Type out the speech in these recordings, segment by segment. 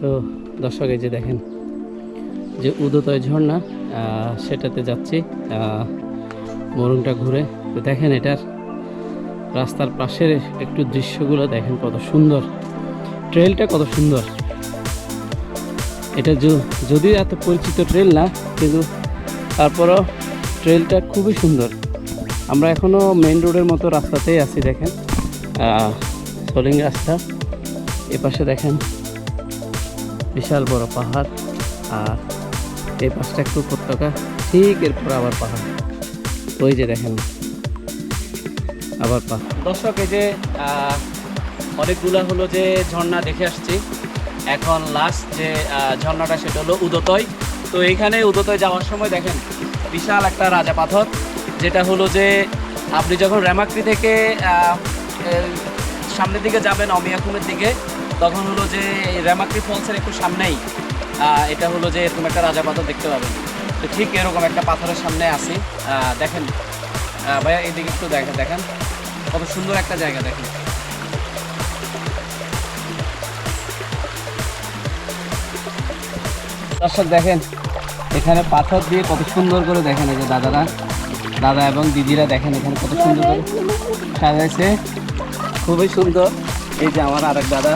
তো দর্শক, এই যে দেখেন যে উদতয় ঝর্ণা সেটাতে যাচ্ছি মোরংটা ঘুরে। তো দেখেন এটার রাস্তার পাশের একটু দৃশ্যগুলো, দেখেন কত সুন্দর। ট্রেলটা কত সুন্দর। এটা যদিও এত পরিচিত ট্রেল না, কিন্তু তারপরও ট্রেলটা খুবই সুন্দর। আমরা এখনও মেন রোডের মতো রাস্তাতেই আছি, দেখেন। সোলিং রাস্তা এ পাশে দেখেন বিশাল বড় পাহাড় আর এই পাশটা একটু উপত্যকা, ঠিক এরপর আবার পাহাড়। ওই যে দেখেন, আবার পাহাড়। দর্শক, এই যে অনেকগুলা হলো যে ঝর্ণা দেখে আসছি। এখন লাস্ট যে ঝর্ণাটা সেটা হলো উদতয়। তো এইখানে উদতয় যাওয়ার সময় দেখেন, বিশাল একটা রাজা পাথর, যেটা হলো যে, আপনি যখন রেমাক্রি থেকে সামনের দিকে যাবেন অমিয়াকুমের দিকে তখন হলো যে রেমাক্রি ফলসের একটু সামনেই এটা হলো যে এরকম একটা রাজা পাথর দেখতে পাবেন। তো ঠিক এরকম একটা পাথরের সামনে আহ, দেখেন ভাইয়া এইদিকে একটু দেখেন দেখেন। কত সুন্দর একটা জায়গা দেখেন। দর্শক দেখেন এখানে পাথর দিয়ে কত সুন্দর করে দেখেন এই যে দাদারা। দাদা এবং দিদিরা দেখেন এখানে কত সুন্দর করে সাজাইছে। খুবই সুন্দর। এই যে আমার আরেক দাদা।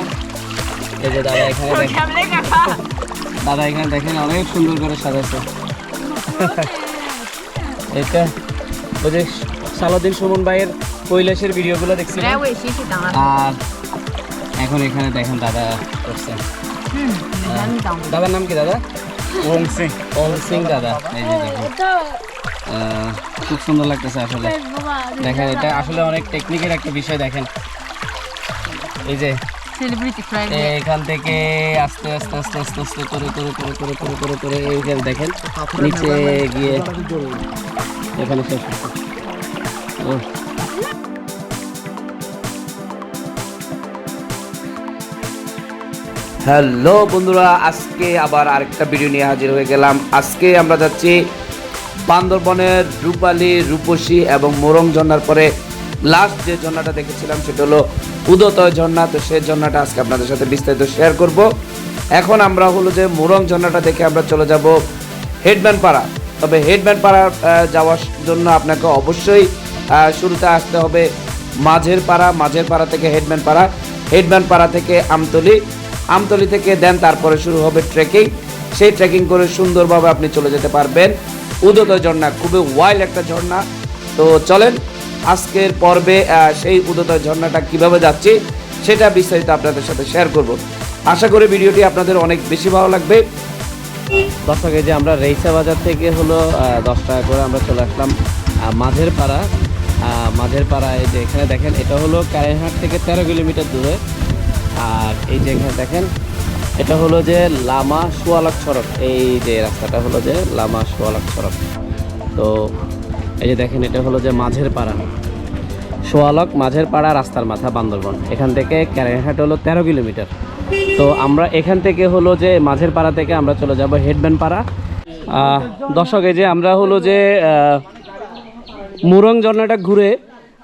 এই যে দাদা এখানে দাদা এখানে দেখেন অনেক সুন্দর করে সাজাচ্ছে। এটা ওই যে সালাদিন সুমন ভাইয়ের কৈলাসের ভিডিওগুলো দেখছিলাম আর এখন এখানে দেখেন দাদা করছে। দাদার নাম কি দাদা? ওং সিং। ওম সিং দাদা। এই যে দেখুন। খুব সুন্দর লাগতেছে আসলে। দেখেন এটা আসলে অনেক টেকনিকের একটা বিষয় দেখেন। এই যে Flag. এখান থেকে আস্তে আস্তে আস্তে আস্তে আস্তে করে করে করে করে করে করে করে এইখানে দেখেন নিচে গিয়ে এখানে শেষ। ও। হ্যালো বন্ধুরা আজকে আবার আরেকটা ভিডিও নিয়ে হাজির হয়ে গেলাম। আজকে আমরা যাচ্ছি বান্দরবনের রূপালী রূপসী এবং মোরং ঝর্ণার পরে। লাস্ট যে ঝর্ণাটা দেখেছিলাম সেটা হলো উদতয় ঝর্ণা, তো সেই ঝর্ণাটা আজকে আপনাদের সাথে বিস্তারিত শেয়ার করব। এখন আমরা হলো যে মোরং ঝর্ণাটা দেখে আমরা চলে যাব হেডম্যান পাড়া। তবে হেডম্যান পাড়া যাওয়ার জন্য আপনাকে অবশ্যই শুরুতে আসতে হবে মাঝের পাড়া মাঝের পাড়া থেকে হেডম্যান পাড়া। হেডম্যান পাড়া থেকে আমতলি আমতলি থেকে দেন তারপরে শুরু হবে ট্রেকিং সেই ট্রেকিং করে সুন্দরভাবে আপনি চলে যেতে পারবেন। উদতয় ঝর্ণা, খুবই ওয়াইল্ড একটা ঝর্ণা। তো চলেন আজকের পর্বে সেই উদতয় ঝর্ণাটা কীভাবে যাচ্ছে সেটা বিস্তারিত আপনাদের সাথে শেয়ার করব। আশা করি ভিডিওটি আপনাদের অনেক বেশি ভালো লাগবে। দর্শক, এই যে আমরা রেইসা বাজার থেকে হলো দশ টাকা করে আমরা চলে আসলাম মাঝের পাড়া মাঝের পাড়া এই যে এখানে দেখেন, এটা হলো কারেনহাট থেকে তেরো কিলোমিটার দূরে। আর এই যে এখানে দেখেন, এটা হলো যে লামা সোয়ালাক সড়ক। এই যে রাস্তাটা হলো যে লামা সোয়ালাক সড়ক। তো এই যে দেখেন এটা হলো যে মাঝের পাড়া। সোয়ালক মাঝের পাড়া রাস্তার মাথা বান্দরবন। এখান থেকে ক্যারেনহাট হলো তেরো কিলোমিটার। তো আমরা এখান থেকে হলো যে মাঝের পাড়া থেকে আমরা চলে যাব হেডম্যান পাড়া। দর্শক এই যে আমরা হলো যে মুরং ঝর্ণাটা ঘুরে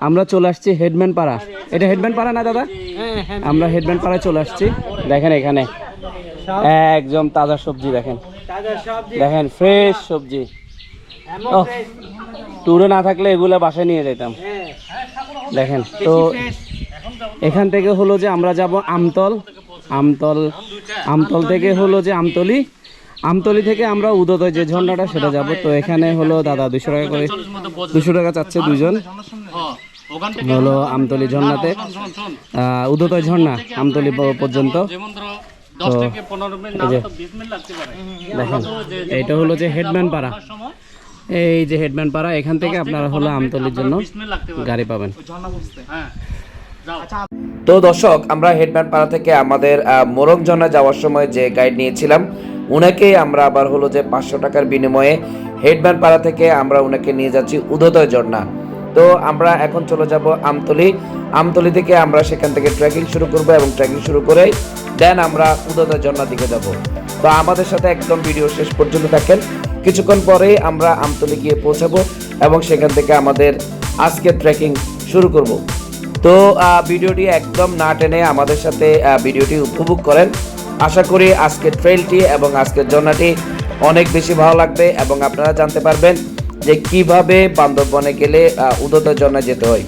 আমরা চলে আসছি হেডম্যান পাড়া। এটা হেডম্যান পাড়া না দাদা? আমরা হেডম্যান পাড়ায় চলে আসছি। দেখেন এখানে। একদম তাজা সবজি দেখেন। দেখেন ফ্রেশ সবজি। ও ট্যুরে না থাকলে এগুলো বাসায় নিয়ে যেতাম দেখেন, তো এখান থেকে হলো যে আমরা যাব আমতল আমতল আমতল থেকে হলো যে আমতলি। আমতলি থেকে আমরা উদয় যে ঝর্ণাটা, সেটা যাব। তো এখানে হলো দাদা দুশো টাকা করে, দুশো টাকা চাচ্ছে দুজন হলো আমতলি ঝর্ণাতে। উদয় ঝর্ণা, আমতলি পর্যন্ত। দেখেন, এইটা হলো যে হেডম্যান পাড়া এই যে হেডম্যান পাড়া এখান থেকে আপনারা হলো আমতলির জন্য গাড়ি পাবেন। তো দর্শক আমরা হেডম্যান পাড়া থেকে আমাদের আহ, মোরং ঝর্ণা যাওয়ার সময় যে গাইড নিয়েছিলাম উনাকেই আমরা আবার হলো যে পাঁচশো টাকার বিনিময়ে হেডম্যান পাড়া থেকে আমরা উনাকে নিয়ে যাচ্ছি উদোদয় ঝর্ণা। তো আমরা এখন চলে যাব আমতলি। আমতলি থেকে আমরা সেখান থেকে ট্রেকিং শুরু করব এবং ট্রেকিং শুরু করে দেন আমরা উদোদয় ঝর্ণার দিকে যাব। তো আমাদের সাথে একদম ভিডিও শেষ পর্যন্ত থাকেন। কিছুক্ষণ পরেই আমরা আমতলি গিয়ে পৌঁছাবো এবং সেখান থেকে আমাদের আজকের ট্রেকিং শুরু করব। তো ভিডিওটি একদম না টেনে আমাদের সাথে ভিডিওটি উপভোগ করেন। আশা করি আজকের ট্রেলটি এবং আজকের ঝর্ণাটি অনেক বেশি ভালো লাগবে এবং আপনারা জানতে পারবেন যে কীভাবে বান্দরবনে গেলে উদত ঝর্ণা যেতে হয়।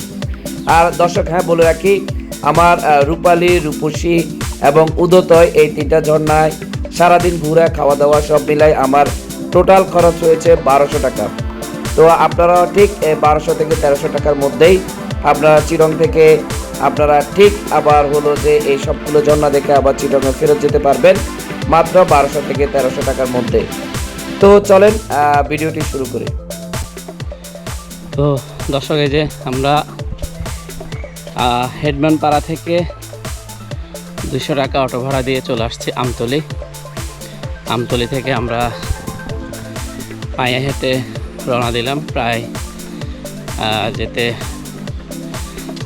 আর দর্শক হ্যাঁ বলে রাখি, আমার রূপালী, রূপসী এবং উদতয় এই তিনটা ঝর্ণায় সারাদিন ঘুরে খাওয়া দাওয়া সব মিলাই আমার টোটাল খরচ হয়েছে বারোশো টাকা। তো আপনারা ঠিক বারোশো থেকে তেরোশো টাকার মধ্যেই আপনারা চিরং থেকে আপনারা ঠিক আবার হলো যে এই সবগুলো ঝর্ণা দেখে আবার চিরঙে ফেরত যেতে পারবেন, মাত্র বারোশো থেকে তেরোশো টাকার মধ্যে। তো চলেন ভিডিওটি শুরু করি। তো দর্শক, এই যে আমরা হেডম্যান পাড়া থেকে দুশো টাকা অটো ভাড়া দিয়ে চলে আসছি আমতলি। আমতলি থেকে আমরা পায়ে হেঁটে রওনা দিলাম। প্রায় যেতে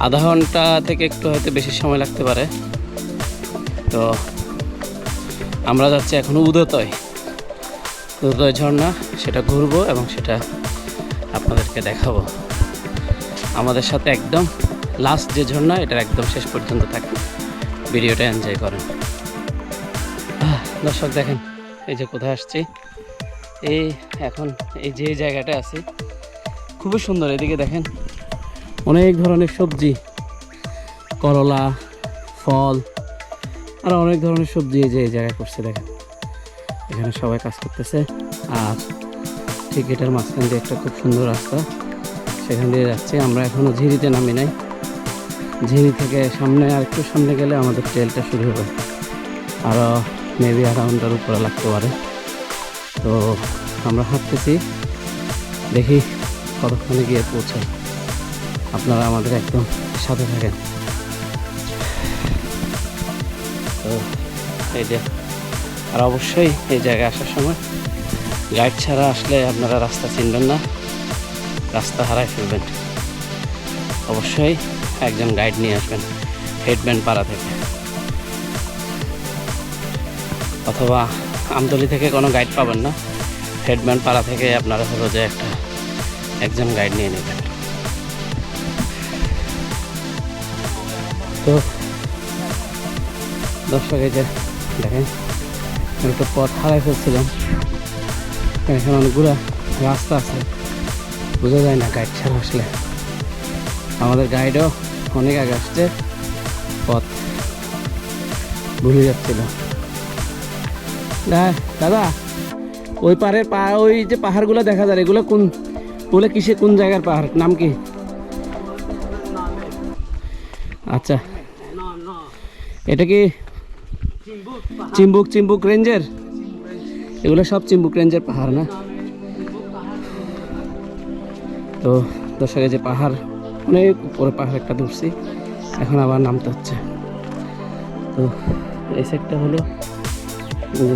আধা ঘণ্টা থেকে একটু হয়তো বেশি সময় লাগতে পারে। তো আমরা যাচ্ছি এখন উদতয় উদয় ঝর্ণা, সেটা ঘুরবো এবং সেটা আপনাদেরকে দেখাবো। আমাদের সাথে একদম লাস্ট যে ঝর্ণা, এটার একদম শেষ পর্যন্ত থাকে ভিডিওটা এনজয় করেন। দর্শক দেখেন, এই যে কোথায় আসছি। এই এখন এই যে জায়গাটা আছে, খুবই সুন্দর। এদিকে দেখেন অনেক ধরনের সবজি, করলা, ফল, আর অনেক ধরনের সবজি এই যে এই জায়গায় করছে, দেখেন। এখানে সবাই কাজ করতেছে, আর ঠিক এটার মাঝখান দিয়ে একটা খুব সুন্দর রাস্তা। সেখান দিয়ে যাচ্ছি। আমরা এখনও ঝিরিতে নামি নাই। ঝিরি থেকে সামনে আর একটু সামনে গেলে আমাদের ট্রেলটা শুরু হবে। আরও মেবি আধা ঘণ্টার উপরে লাগতে পারে। তো আমরা হাঁটতেছি। দেখি কতক্ষণে গিয়ে পৌঁছাই আপনারা আমাদের একদম সাথে থাকেন। তো এই যে, আর অবশ্যই এই জায়গায় আসার সময় গাইড ছাড়া আসলে আপনারা রাস্তা চিনবেন না, রাস্তা হারায় ফেলবেন। অবশ্যই একজন গাইড নিয়ে আসবেন হেডব্যান্ড পাড়া থেকে। অথবা আমতলি থেকে কোনো গাইড পাবেন না। হেডব্যান্ড পাড়া থেকে আপনারা হলো যে একটা, একজন গাইড নিয়ে নেবেন। তো, দর্শক, এই যে দেখেন একটু পথ হারাই ফেলছিলাম। এখানে অনেকগুলো রাস্তা আছে। বোঝা যায় না গাইড ছাড়া আসলে। আমাদের গাইডও অনেক আগে আসছে, পথ ভুলে যাচ্ছিল। দা- দাদা, ওই পাহাড়ের পা, ওই যে পাহাড়গুলো দেখা যায়, এগুলো কোন ওগুলো কিসে কোন জায়গার পাহাড়, নাম কি? আচ্ছা। এটা কি চিম্বুক চিম্বুক রেঞ্জের? এগুলো সব চিম্বুক রেঞ্জের পাহাড় না? তো দর্শকের যে পাহাড়, অনেক উপরে পাহাড় একটা ধরছি, এখন আবার নামতে হচ্ছে। তো এই সাইডটা হলো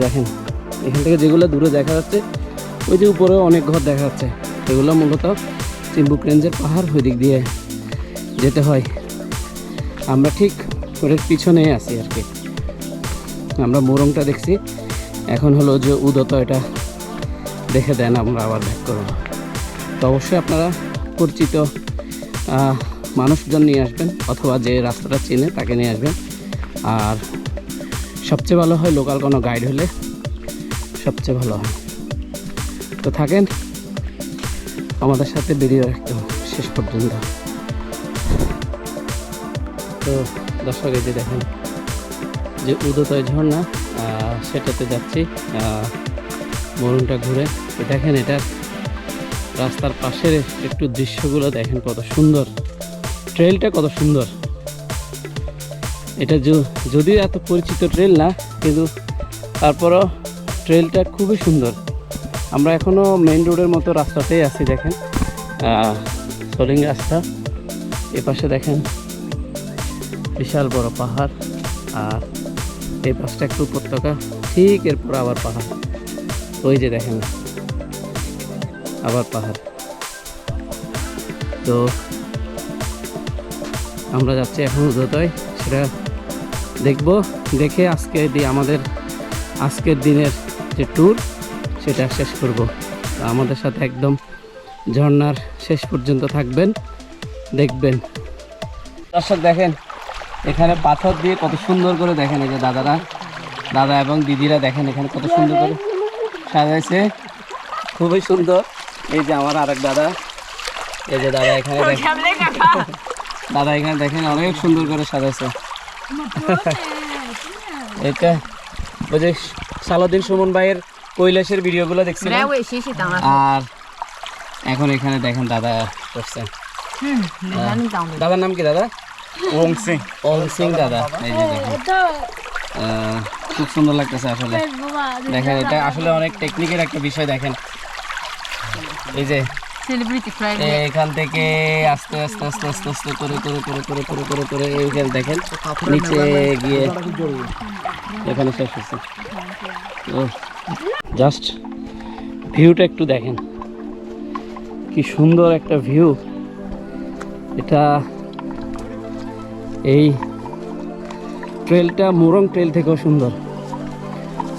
দেখেন, এখান থেকে যেগুলো দূরে দেখা যাচ্ছে, ওই যে উপরেও অনেক ঘর দেখা যাচ্ছে। এগুলো মূলত চিম্বুক রেঞ্জের পাহাড় ওই দিক দিয়ে যেতে হয়। আমরা ঠিক ওর পিছনে আছি আর কি। আমরা মোরংটা দেখছি। এখন হলো যে উদত এটা দেখে দেন আমরা আবার ব্যাক করব। তো অবশ্যই আপনারা পরিচিত মানুষজন নিয়ে আসবেন, অথবা যে রাস্তাটা চিনে তাকে নিয়ে আসবেন। আর সবচেয়ে ভালো হয় লোকাল কোনো গাইড হলে সবচেয়ে ভালো হয়। তো থাকেন, আমাদের সাথে বেরিয়ে একদম শেষ পর্যন্ত। তো দর্শক, এই যে দেখেন যে উদতয় ঝর্ণা সেটাতে যাচ্ছি মরুনটা ঘুরে। দেখেন এটা রাস্তার পাশের একটু দৃশ্যগুলো দেখেন কত সুন্দর। ট্রেলটা কত সুন্দর। এটা যদিও এত পরিচিত ট্রেল না, কিন্তু তারপরও ট্রেলটা খুবই সুন্দর। আমরা এখনও মেইন রোডের মতো রাস্তাতেই আছি, দেখেন। সোলিং রাস্তা। এ পাশে দেখেন, বিশাল বড় পাহাড়, আর এই পাশটা একটু উপত্যকা, ঠিক এরপর আবার পাহাড়। ওই যে দেখেন, আবার পাহাড়। তো, আমরা যাচ্ছি এখন উদতয় সেটা দেখব দেখে আজকে দি আমাদের আজকের দিনের যে ট্যুর সেটা শেষ করব। তো আমাদের সাথে একদম ঝর্ণার শেষ পর্যন্ত থাকবেন দেখবেন। দর্শক দেখেন এখানে পাথর দিয়ে কত সুন্দর করে দেখেন এই যে দাদারা। দাদা এবং দিদিরা দেখেন এখানে কত সুন্দর করে সাজাইছে। খুবই সুন্দর। এই যে আমার আরেক দাদা। এই যে দাদা এখানে দাদা এখানে দেখেন অনেক সুন্দর করে সাজাইছে। এটা ওই যে সালাদিন সুমন ভাইয়ের কৈলাসের ভিডিওগুলো দেখছিলাম। আর এখন এখানে দেখেন দাদা করছেন হ্যাঁ। দাদার নাম কি দাদা? ওম সিং। ওং সিং দাদা। এই যে দেখেন। খুব সুন্দর লাগতেছে আসলে। দেখেন এটা আসলে অনেক টেকনিকের একটা বিষয় দেখেন। এই যে Celebrity Friday。এখান থেকে আস্তে আস্তে আস্তে আস্তে আস্তে করে করে করে করে করে করে করে এইখানে দেখেন। নিচে গিয়ে এখানে শেষ হচ্ছে। জাস্ট ভিউটা একটু দেখেন। কি সুন্দর একটা ভিউ এটা এই ট্রেলটা মুরং ট্রেল থেকেও সুন্দর।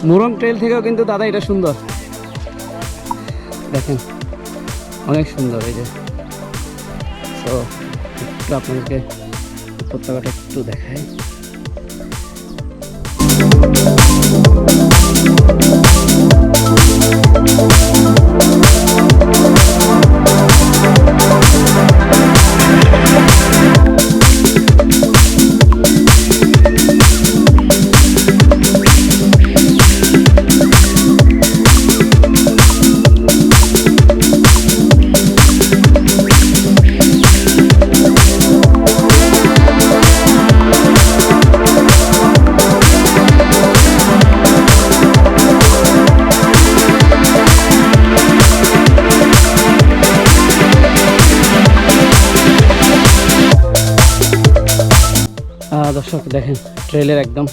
মুরং ট্রেল থেকেও কিন্তু দাদা এটা সুন্দর। দেখেন। অনেক সুন্দর এই যে। তো একটু আপনাদেরকে উপত্যকাটা একটু দেখাই। দর্শক, দেখেন ট্রেলের একদম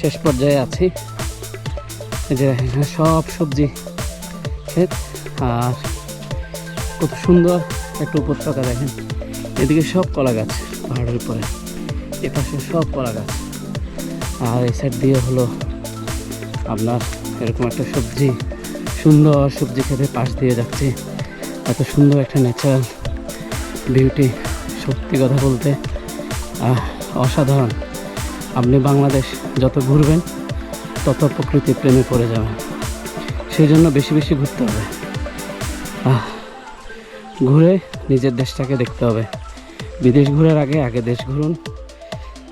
শেষ পর্যায়ে আছি। যে সব সবজি ক্ষেত, আর কত সুন্দর একটা উপত্যকা দেখেন। এদিকে সব কলা গাছ পাহাড়ের উপরে, এ পাশে সব কলা গাছ। আর এই সাইড দিয়ে হলো আপনার এরকম একটা সবজি, সুন্দর সবজি খেতে পাশ দিয়ে যাচ্ছে। এত সুন্দর একটা ন্যাচারাল বিউটি সত্যি কথা বলতে অসাধারণ। আপনি বাংলাদেশ যত ঘুরবেন, তত প্রকৃতির প্রেমে পড়ে যাবেন সেই জন্য বেশি বেশি ঘুরতে হবে। ঘুরে নিজের দেশটাকে দেখতে হবে। বিদেশ ঘোরার আগে আগে দেশ ঘুরুন,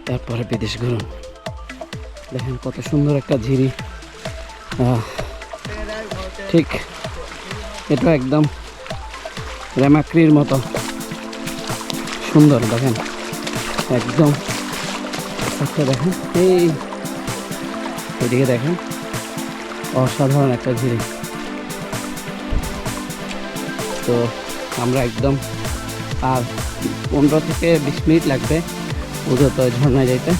তারপরে বিদেশ ঘুরুন। দেখেন কত সুন্দর একটা ঝিরি। ঠিক, এটা একদম রেমাক্রির মতো। সুন্দর, দেখেন। একদম। একটা দেখেন, এই এদিকে দেখেন, অসাধারণ একটা ঝিরি। তো আমরা একদম, আর পনেরো থেকে বিশ মিনিট লাগবে উদত ঝর্ণায় যাইতে।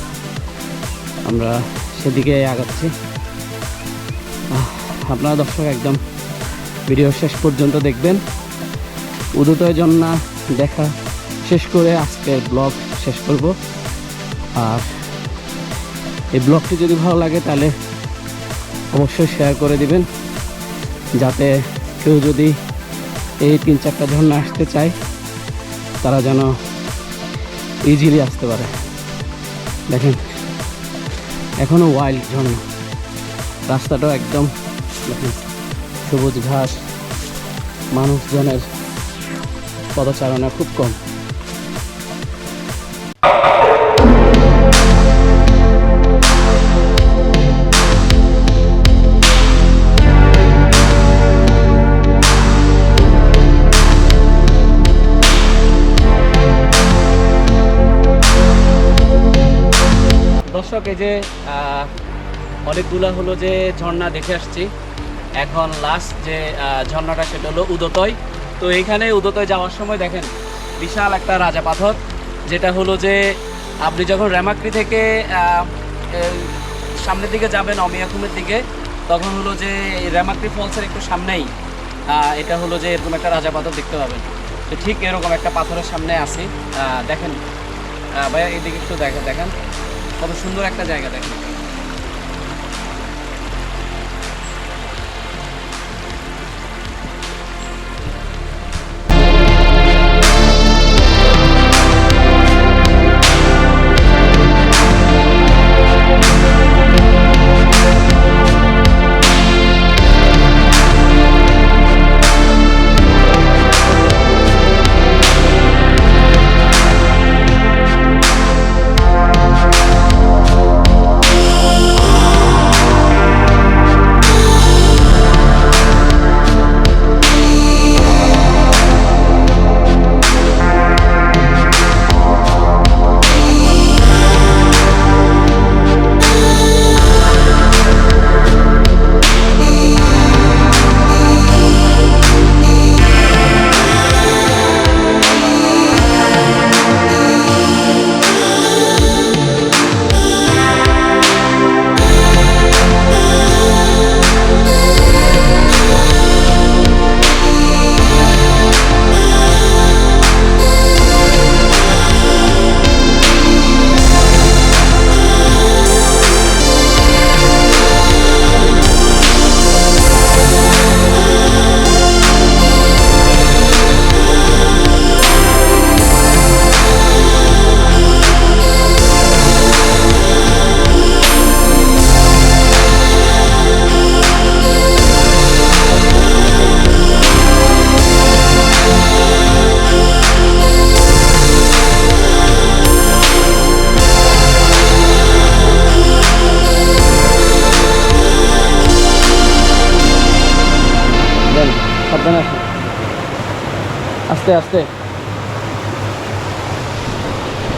আমরা সেদিকে আগাচ্ছি। আপনারা দর্শক, একদম ভিডিও শেষ পর্যন্ত দেখবেন। উদতয় ঝর্ণা দেখা শেষ করে আজকের ব্লগ শেষ করব। আর এই ব্লগটি যদি ভালো লাগে তাহলে অবশ্যই শেয়ার করে দিবেন, যাতে কেউ যদি এই তিন চারটা ঝর্ণা আসতে চায়, তারা যেন ইজিলি আসতে পারে। দেখেন এখনও ওয়াইল্ড ঝর্ণা। রাস্তাটাও একদম, দেখেন, সবুজ ঘাস, মানুষজনের পদচারণা খুব কম। এই যে অনেকগুলা হলো যে ঝর্ণা দেখে আসছি। এখন লাস্ট যে ঝর্ণাটা সেটা হলো উদতয় তো এইখানে উদতয় যাওয়ার সময় দেখেন, বিশাল একটা রাজা পাথর, যেটা হলো যে, আপনি যখন রেমাক্রি থেকে সামনের দিকে যাবেন, অমিয়াকুমের দিকে, তখন হলো যে রেমাক্রি ফলসের একটু সামনেই এটা হলো যে, এরকম একটা রাজা পাথর দেখতে পাবেন। তো ঠিক এরকম একটা পাথরের সামনে আছি। দেখেন ভাইয়া, এদিকে একটু দেখেন দেখেন। কত সুন্দর একটা জায়গা দেখেন। আস্তে আস্তে।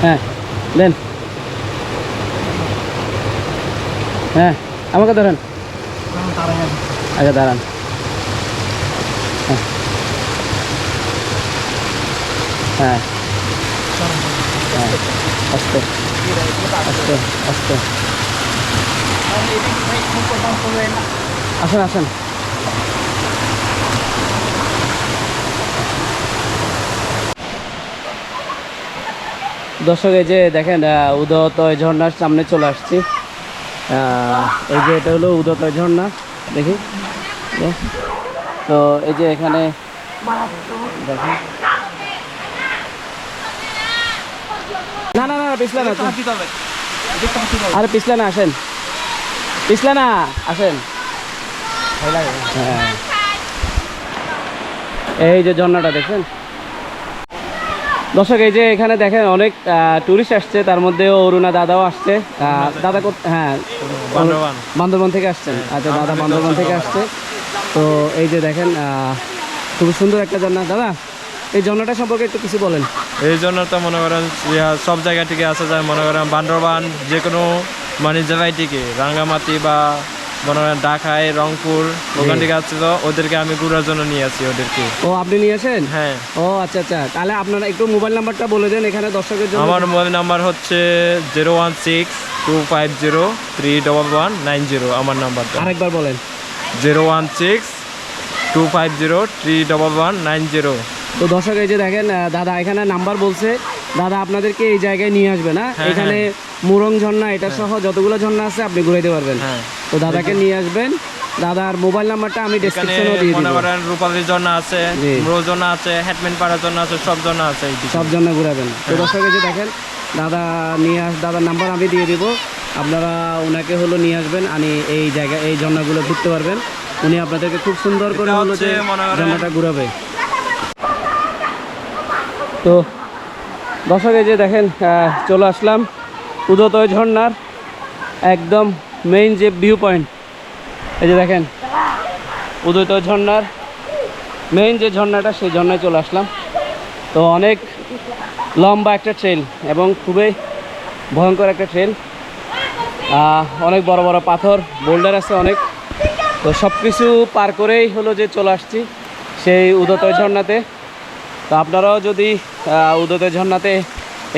হ্যাঁ দেন। হ্যাঁ আমাকে ধরেন। আগে দাঁড়ান। হ্যাঁ হ্যাঁ। হ্যাঁ আস্তে আস্তে আস্তে। আসেন আসেন। দর্শক এই যে দেখেন উদয়তয় ঝর্ণার সামনে চলে আসছি। এই যে এটা হলো উদয়তয় ঝর্ণা দেখি। তো এই যে এখানে দেখেন। না না না পিছলে না আরে পিছলে না আসেন। পিছলে না আসেন। হ্যাঁ। এই যে ঝর্ণাটা দেখেন। দর্শক এই যে এখানে দেখেন অনেক টুরিস্ট আসছে তার মধ্যে অরুণা দাদাও আসছে। দাদা হ্যাঁ বান্দরবান। বান্দরবন থেকে আসছেন। আচ্ছা দাদা বান্দরবন থেকে আসছে। তো এই যে দেখেন খুব সুন্দর একটা ঝর্ণা দাদা এই ঝর্ণাটা সম্পর্কে একটু কিছু বলেন। এই জন্য তো মনে করেন সব জায়গা থেকে আসা যায়। মনে করেন বান্দরবান যে কোনো মানে জায়গায় থেকে রাঙ্গামাটি বা মনে ঢাকায় রংপুর ওখান থেকে আসছে তো ওদেরকে আমি ঘুরার জন্য নিয়ে আসি ওদেরকে। ও আপনি নিয়ে আসেন? হ্যাঁ। ও আচ্ছা আচ্ছা। তাহলে আপনারা একটু মোবাইল নাম্বারটা বলে দেন এখানে দর্শকের জন্য। আমার মোবাইল নাম্বার হচ্ছে zero one six two five zero three double one nine zero আমার নাম্বারটা। আরেকবার বলেন। Zero one six two five zero three double one nine zero. তো দর্শক এই যে দেখেন দাদা এখানে নাম্বার বলছে। দাদা আপনাদেরকে এই জায়গায় নিয়ে আসবে না? হ্যাঁ, এখানে মুরং ঝর্ণা এটা সহ যতগুলো ঝর্ণা আছে আপনি ঘুরাইতে পারবেন। হ্যাঁ। তো দাদাকে নিয়ে আসবেন। দাদার মোবাইল নাম্বারটা আমি এখানে ডেসক্রিপশনেও দিয়ে দিব। রূপালির জন্য আছে। ব্রো জন্য আছে হেডম্যান পাড়ার জন্য আছে সব জন্য আছে সব জন্য ঘুরাবেন। তো দর্শক এই যে দেখেন দাদা নিয়ে আস দাদার নাম্বার আমি দিয়ে দিব। আপনারা ওনাকে হলো নিয়ে আসবেন আমি এই জায়গা এই ঝর্ণাগুলো ঘুরতে পারবেন। উনি আপনাদেরকে খুব সুন্দর করে হলো যে ঝর্ণাটা ঘুরাবে। তো দর্শক, এই যে দেখেন চলে আসলাম উদতয় ঝর্ণার একদম মেইন যে ভিউ পয়েন্ট এই যে দেখেন উদয়তয় ঝর্ণার মেইন যে ঝর্ণাটা, সেই ঝর্ণায় চলে আসলাম। তো অনেক লম্বা একটা ট্রেল এবং খুবই ভয়ঙ্কর একটা ট্রেল অনেক বড় বড় পাথর বোল্ডার আছে অনেক। তো সব কিছু পার করেই হলো যে চলে আসছি সেই উদতয় ঝর্ণাতে। তো আপনারাও যদি আহ, উদতয় ঝর্ণাতে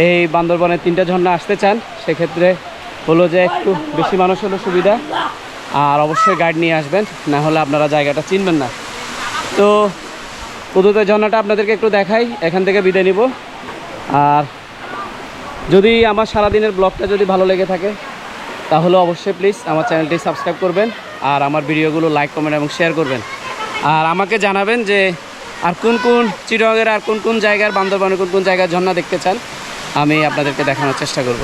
এই বান্দরবনের তিনটা ঝর্ণা আসতে চান সেক্ষেত্রে হলো যে একটু বেশি মানুষ হলে সুবিধা। আর অবশ্যই গাইড নিয়ে আসবেন না হলে আপনারা জায়গাটা চিনবেন না। তো উদতয় ঝর্ণাটা আপনাদেরকে একটু দেখাই এখান থেকে বিদায় নিব। আর যদি আমার সারাদিনের ব্লগটা যদি ভালো লেগে থাকে তাহলে অবশ্যই প্লিজ আমার চ্যানেলটি সাবস্ক্রাইব করবেন আর আমার ভিডিওগুলো লাইক কমেন্ট এবং শেয়ার করবেন। আর আমাকে জানাবেন যে আর কোন কোন চিরগের আর কোন কোন জায়গার বান্দরবানের কোন কোন জায়গার ঝর্ণা দেখতে চান, আমি আপনাদেরকে দেখানোর চেষ্টা করব।